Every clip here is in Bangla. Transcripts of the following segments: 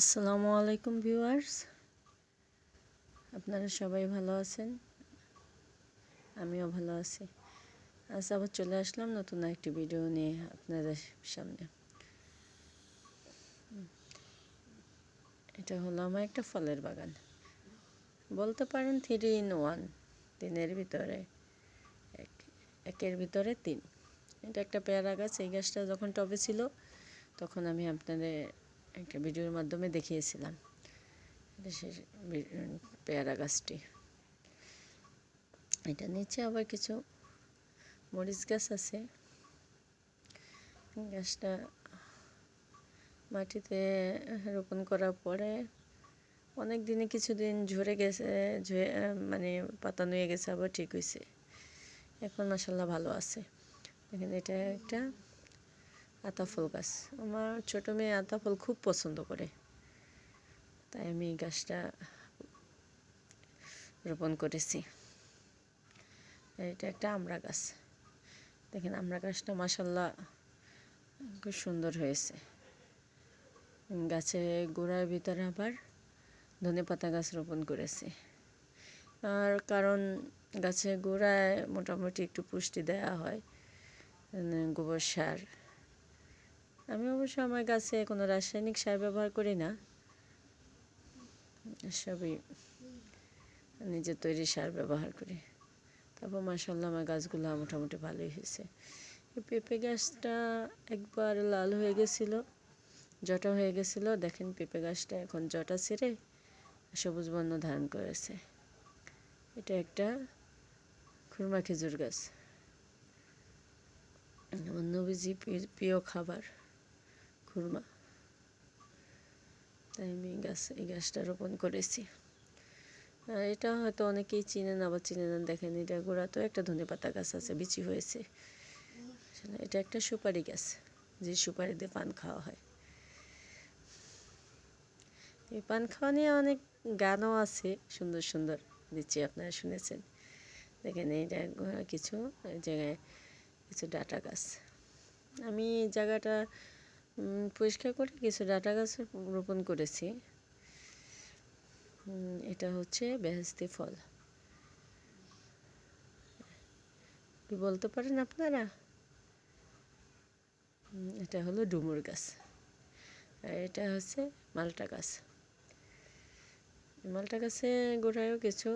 আসসালামু আলাইকুম ভিউয়ার্স। আপনারা সবাই ভালো আছেন? আমিও ভালো আছি। আজ আবার চলে আসলাম নতুন একটি ভিডিও নিয়ে আপনাদের সামনে। এটা হলো আমার একটা ফলের বাগান। বলতে পারেন থ্রি ইন ওয়ান তিনের ভিতরে এক, একের ভিতরে তিন। এটা একটা পেয়ারা গাছ, এই গাছটা যখন টবে ছিল, তখন আমি আপনাদের একটা ভিডিওর মাধ্যমে দেখিয়েছিলাম। দেশের পেয়ারা গাছটি। এটা নিচে আবার কিছু মরিচ গাছ আছে। গাছটা মাটিতে রোপণ করার পরে অনেক দিনে কিছুদিন ঝরে গেছে, ঝরে মানে পাতা নুয়ে গেছে, আবার ঠিক হয়েছে। এখন মাসাল্লাহ ভালো আছে। এখানে এটা একটা আতা ফুল গাছ আমার ছোটো মেয়ে আতা ফুল খুব পছন্দ করে। তাই আমি গাছটা রোপণ করেছি। এটা একটা আমড়া গাছ। দেখেন, আমড়া গাছটা মাসাল্লাহ খুব সুন্দর হয়েছে। গাছে গোড়ার ভিতরে আবার ধনে পাতা গাছ রোপণ করেছি। আর কারণ গাছে গোড়ায় মোটামুটি একটু পুষ্টি দেওয়া হয় গোবর সার। আমি অবশ্য আমার গাছে কোনো রাসায়নিক সার ব্যবহার করি না। সবই নিজের তৈরি সার ব্যবহার করি। তারপর মাসাল্লাহ আমার গাছগুলো মোটামুটি ভালোই হয়েছে। পেঁপে গাছটা একবার লাল হয়ে গেছিল, জটা হয়ে গেছিল। দেখেন পেঁপে গাছটা এখন জটা ছেড়ে সবুজ বর্ণ ধারণ করেছে। এটা একটা খুরমা খেজুর গাছ। নবীজি প্রিয় খাবার। খুরমা তাই আমি গাছ, এই গাছটা রোপণ করেছি। আর এটা হয়তো অনেকেই চিনেন আবার চিনে নেন দেখেন এটা গোড়া তো একটা ধনে পাতা গাছ আছে, বিচি হয়েছে। এটা একটা সুপারি গাছ, যে সুপারি দিয়ে পান খাওয়া হয়। এই পান খাওয়া নিয়ে অনেক গানও আছে, সুন্দর সুন্দর। দিচ্ছি, আপনারা শুনেছেন। দেখেন এইটা কিছু জায়গায় কিছু ডাটা গাছ। আমি জায়গাটা পরিষ্কার করে কিছু ডাটা গাছ রোপণ করেছি। এটা হচ্ছে বেহেস্তি ফল। কি বলতে পারেন আপনারা? এটা হলো ডুমুর গাছ। আর এটা হচ্ছে মালটা গাছ। মালটা গাছে গোড়ায়ও কিছু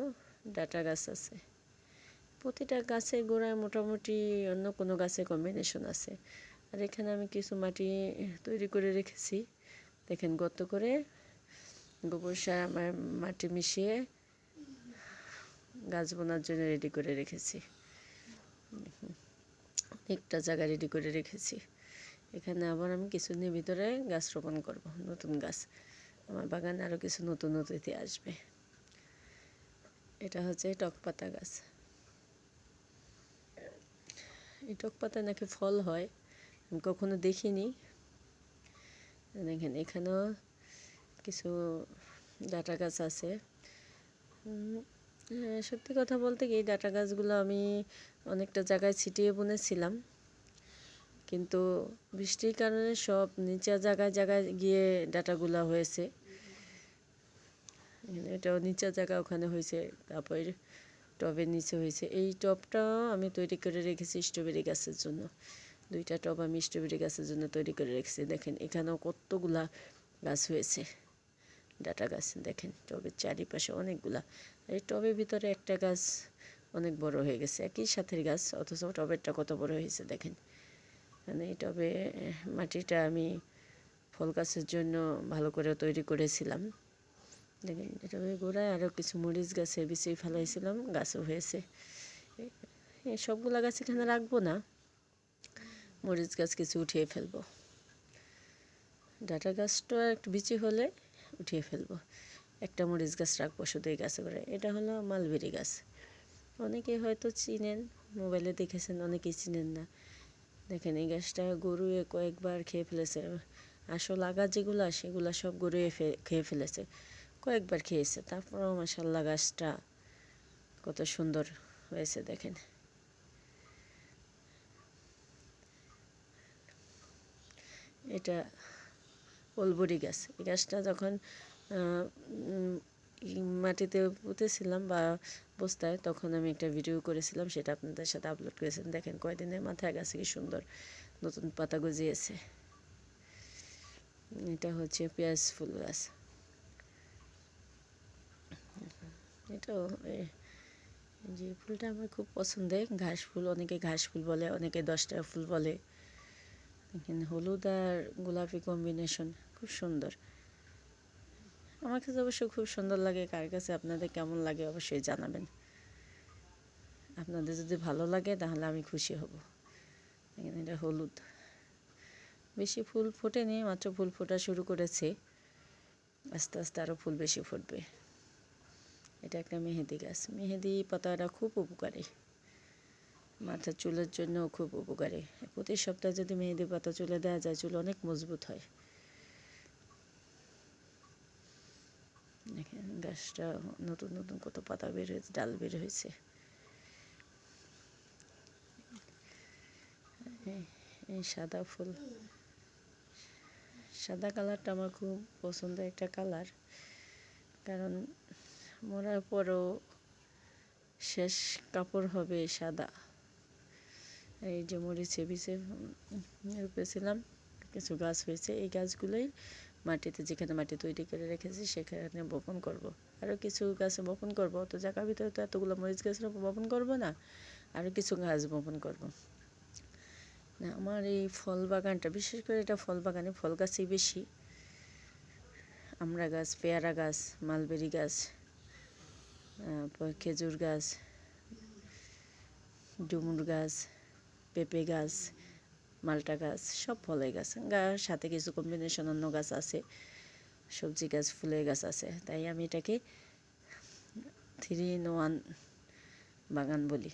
ডাটা গাছ আছে। প্রতিটা গাছের গোড়ায় মোটামুটি অন্য কোনো গাছে কম্বিনেশন আছে। আর এখানে আমি কিছু মাটি তৈরি করে রেখেছি। দেখেন গত করে গোবর সার আমার মাটি মিশিয়ে গাছ বোনার জন্য রেডি করে রেখেছি। অনেকটা জায়গা রেডি করে রেখেছি। এখানে আবার আমি কিছুদিনের ভিতরে গাছ রোপণ করব, নতুন গাছ। আমার বাগানে আরও কিছু নতুন অতিথি আসবে। এটা হচ্ছে টক পাতা গাছ। এই টক পাতা নাকি ফল হয়। আমি কখনো দেখিনি। দেখেন, এখানেও কিছু ডাটা গাছ আছে। সত্যি কথা বলতে কি ডাটা গাছগুলো আমি অনেকটা জায়গায় ছিটিয়ে বুনেছিলাম। কিন্তু বৃষ্টির কারণে সব নিচে জায়গায় জায়গায় গিয়ে ডাটাগুলো হয়েছে। এটাও নিচের জায়গা, ওখানে হয়েছে, তারপর টবের নিচে হয়েছে। এই টবটাও আমি তৈরি করে রেখেছি স্ট্রবেরি গাছের জন্য। দুইটা টব আমি স্ট্রবেরি গাছের জন্য তৈরি করে রেখেছি। দেখেন, এখানেও কতগুলা গাছ হয়েছে। ডাটা গাছ, দেখেন, টবের চারিপাশে অনেকগুলা। এই টবের ভিতরে একটা গাছ অনেক বড় হয়ে গেছে, একই সাথের গাছ, অথচ টবেরটা কত বড় হয়েছে, দেখেন। মানে এই টবে মাটিটা আমি ফল গাছের জন্য ভালো করে তৈরি করেছিলাম। দেখেন টবের গোড়ায় আরও কিছু মরিচ গাছে বিছিয়ে ফেলাইছিলাম, গাছও হয়েছে। সবগুলা গাছ এখানে রাখব না। মরিচ গাছ কিছু উঠিয়ে ফেলব। ডাটা গাছটা একটু বিচি হলে উঠিয়ে ফেলব। একটা মরিচ গাছ রাখব শুধু এই গাছে করে। এটা হলো মালবেরি গাছ। অনেকে হয়তো চিনেন, মোবাইলে দেখেছেন, অনেকেই চিনেন না। দেখেন এই গাছটা গরুয়ে কয়েকবার খেয়ে ফেলেছে। আসল আগা যেগুলো, সেগুলো সব গরুয়ে খেয়ে ফেলেছে। কয়েকবার খেয়েছে। তারপরেও মাসাল্লা গাছটা কত সুন্দর হয়েছে দেখেন। এটা ওলবরি গাছ। এই গাছটা যখন মাটিতে পুঁতেছিলাম বা বস্তায়, তখন আমি একটা ভিডিও করেছিলাম, সেটা আপনাদের সাথে আপলোড করেছিলাম। দেখেন কয়দিনের মাথায় গাছে কি সুন্দর নতুন পাতা গজিয়েছে। এটা হচ্ছে পেঁয়াজ ফুল গাছ। এটাও যে ফুলটা আমার খুব পছন্দের, ঘাস ফুল, অনেকে ঘাস ফুল বলে, অনেকে দশটা ফুল বলে। এখানে হলুদ আর গোলাপি কম্বিনেশন খুব সুন্দর। আমার কাছে অবশ্য খুব সুন্দর লাগে, কার কাছে আপনাদের কেমন লাগে অবশ্যই জানাবেন। আপনাদের যদি ভালো লাগে, তাহলে আমি খুশি হব। এখানে এটা হলুদ। বেশি ফুল ফোটেনি, মাত্র ফুল ফোটা শুরু করেছে। আস্তে আস্তে আরও ফুল বেশি ফুটবে। এটা একটা মেহেদি গাছ। মেহেদি পাতাটা খুব উপকারী। মাথার চুলের জন্য খুব উপকারী। প্রতি সপ্তাহে যদি মেহেদি পাতা চুলে দেওয়া যায়, চুল অনেক মজবুত হয়। গাছটা নতুন নতুন কত পাতা বের হয়েছে, ডাল বের হয়েছে। এই সাদা ফুল। সাদা কালারটা আমার খুব পছন্দের একটা কালার। কারণ মরার পরও শেষ কাপড় হবে সাদা। এই যে মরিচে বিচে রুপেছিলাম কিছু গাছ হয়েছে, এই গাছগুলোই মাটিতে, যেখানে মাটি তৈরি করে রেখেছি, সেখানে বপন করব। আরও কিছু গাছ বপন করব, তো জায়গার ভিতরে তো এতগুলো মরিচ গাছ বপন করব না আরও কিছু গাছ বপন করব। না, আমার এই ফল বাগানটা, বিশেষ করে এটা ফল বাগানে, ফল গাছই বেশি আমড়া গাছ, পেয়ারা গাছ, মালবেরি গাছ খেজুর গাছ, ডুমুর গাছ পেঁপে গাছ, মালটা গাছ, সব ফলের গাছ সাথে কিছু কম্বিনেশন অন্য গাছ আছে, সবজি গাছ, ফুলের গাছ আছে। তাই আমি এটাকে থ্রি ইন ওয়ান বাগান বলি।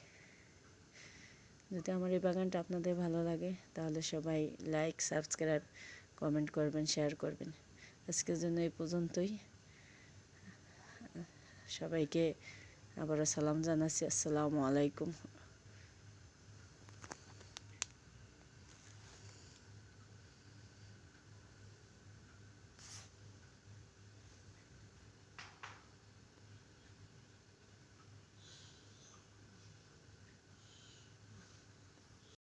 যদি আমার এই বাগানটা আপনাদের ভালো লাগে, তাহলে সবাই লাইক সাবস্ক্রাইব কমেন্ট করবেন শেয়ার করবেন। আজকের জন্য এই পর্যন্তই। সবাইকে আবারও সালাম জানাচ্ছি। আসসালামু আলাইকুম।